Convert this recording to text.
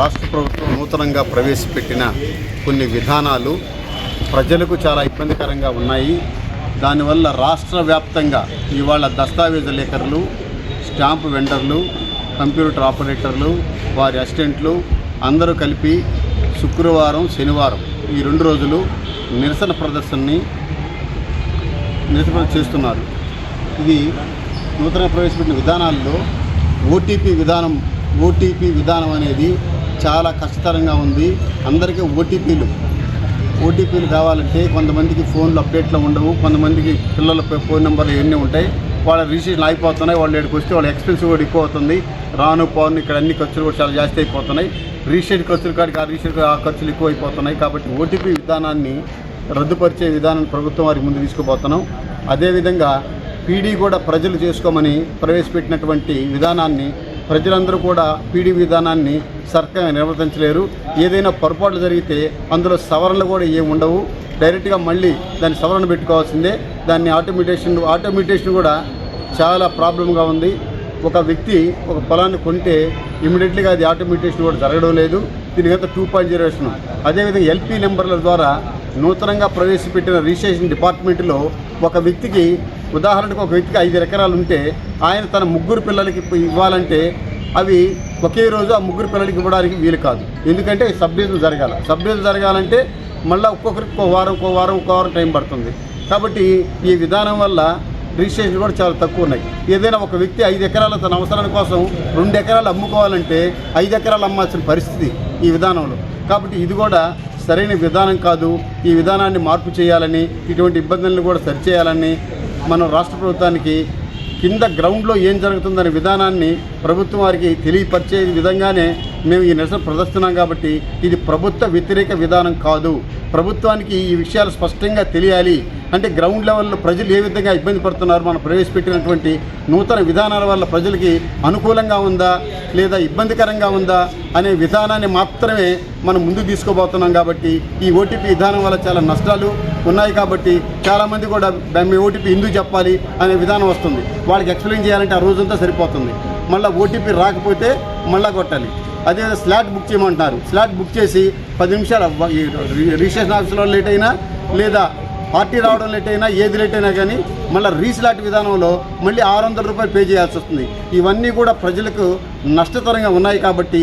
రాష్ట్ర ప్రభుత్వం నూతనంగా ప్రవేశపెట్టిన కొన్ని విధానాలు ప్రజలకు చాలా ఇబ్బందికరంగా ఉన్నాయి. దానివల్ల రాష్ట్ర వ్యాప్తంగా ఇవాళ దస్తావేజు లేఖరులు స్టాంపు వెండర్లు కంప్యూటర్ ఆపరేటర్లు వారి అసిస్టెంట్లు అందరూ కలిపి శుక్రవారం శనివారం ఈ రెండు రోజులు నిరసన ప్రదర్శనని నిరసన చేస్తున్నారు. ఇది నూతన ప్రవేశపెట్టిన విధానాల్లో ఓటీపీ విధానం ఓటీపీ విధానం అనేది చాలా కష్టతరంగా ఉంది. అందరికీ ఓటీపీలు. ఓటీపీలు కావాలంటే కొంతమందికి ఫోన్లు అప్డేట్లో ఉండవు. కొంతమందికి పిల్లల ఫోన్ నెంబర్లు ఇవన్నీ ఉంటాయి. వాళ్ళ రిజిస్ట్రేషన్ అయిపోతున్నాయి. వాళ్ళు ఇక్కడికి వస్తే వాళ్ళ ఎక్స్పెన్స్ కూడా ఎక్కువ అవుతుంది. రాను పోను ఇక్కడ అన్ని ఖర్చులు కూడా చాలా జాస్తి అయిపోతున్నాయి. రిజిస్ట్రేషన్ ఖర్చులు కాడికి ఆ రిజిస్ట్రేషన్ ఆ ఖర్చులు ఎక్కువ అయిపోతున్నాయి. కాబట్టి ఓటీపీ విధానాన్ని రద్దుపరిచే విధానం ప్రభుత్వం వారికి ముందు తీసుకుపోతున్నాం. అదేవిధంగా పీడీ కూడా ప్రజలు చేసుకోమని ప్రవేశపెట్టినటువంటి విధానాన్ని ప్రజలందరూ కూడా పీడీ విధానాన్ని సర్కంగా నిర్వర్తించలేరు. ఏదైనా పొరపాట్లు జరిగితే అందులో సవరణలు కూడా ఏమి ఉండవు. డైరెక్ట్గా మళ్ళీ దాన్ని సవరణ పెట్టుకోవాల్సిందే. దాన్ని ఆటోమేటేషన్ ఆటోమేటేషన్ కూడా చాలా ప్రాబ్లంగా ఉంది. ఒక వ్యక్తి ఒక పొలాన్ని కొంటే ఇమీడియట్లీగా అది ఆటోమేటేషన్ కూడా జరగడం లేదు. దీనికంతా టూ పాయింట్ జీరోషన్ అదేవిధంగా ఎల్పీ నెంబర్ల ద్వారా నూతనంగా ప్రవేశపెట్టిన రిజిస్ట్రేషన్ డిపార్ట్మెంట్లో ఒక వ్యక్తికి ఉదాహరణకు ఒక వ్యక్తికి ఐదు ఎకరాలు ఉంటే ఆయన తన ముగ్గురు పిల్లలకి ఇవ్వాలంటే అవి ఒకే రోజు ఆ ముగ్గురు పిల్లలకి ఇవ్వడానికి వీలు కాదు. ఎందుకంటే సబ్ జరగాలి. సబ్ జరగాలంటే మళ్ళీ ఒక్కొక్కరికి ఒక్కో వారం ఒక్కో వారం ఒక్కో వారం టైం పడుతుంది. కాబట్టి ఈ విధానం వల్ల రిజిస్ట్రేషన్ కూడా చాలా తక్కువ ఉన్నాయి. ఏదైనా ఒక వ్యక్తి ఐదు ఎకరాల తన అవసరాల కోసం రెండు ఎకరాలు అమ్ముకోవాలంటే ఐదు ఎకరాలు అమ్మాల్సిన పరిస్థితి ఈ విధానంలో. కాబట్టి ఇది కూడా సరైన విధానం కాదు. ఈ విధానాన్ని మార్పు చేయాలని ఇటువంటి ఇబ్బందులను కూడా సరిచేయాలని మనం రాష్ట్ర ప్రభుత్వానికి కింద గ్రౌండ్లో ఏం జరుగుతుందనే విధానాన్ని ప్రభుత్వం వారికి తెలియపరిచే విధంగానే మేము ఈ నిరసన ప్రదర్శిస్తున్నాం కాబట్టి ఇది ప్రభుత్వ వ్యతిరేక విధానం కాదు. ప్రభుత్వానికి ఈ విషయాలు స్పష్టంగా తెలియాలి. అంటే గ్రౌండ్ లెవెల్లో ప్రజలు ఏ విధంగా ఇబ్బంది పడుతున్నారు మనం ప్రవేశపెట్టినటువంటి నూతన విధానాల వల్ల ప్రజలకి అనుకూలంగా ఉందా లేదా ఇబ్బందికరంగా ఉందా అనే విధానాన్ని మాత్రమే మనం ముందుకు తీసుకోబోతున్నాం కాబట్టి ఈ ఓటీపీ విధానం వల్ల చాలా నష్టాలు ఉన్నాయి కాబట్టి చాలామంది కూడా మీ ఓటీపీ ఎందుకు చెప్పాలి అనే విధానం వస్తుంది. వాళ్ళకి ఎక్స్ప్లెయిన్ చేయాలంటే ఆ రోజంతా సరిపోతుంది. మళ్ళీ ఓటీపీ రాకపోతే మళ్ళీ కొట్టాలి. అదే స్లాట్ బుక్ చేయమంటున్నారు. స్లాట్ బుక్ చేసి పది నిమిషాలు రిజిస్ట్రేషన్ ఆఫీస్లో లేట్ అయినా లేదా పార్టీ రావడం లేట్ అయినా ఏది లేట్ అయినా కానీ మళ్ళీ రీస్లాట్ విధానంలో మళ్ళీ ఆరు వందల రూపాయలు పే చేయాల్సి వస్తుంది. ఇవన్నీ కూడా ప్రజలకు నష్టతరంగా ఉన్నాయి కాబట్టి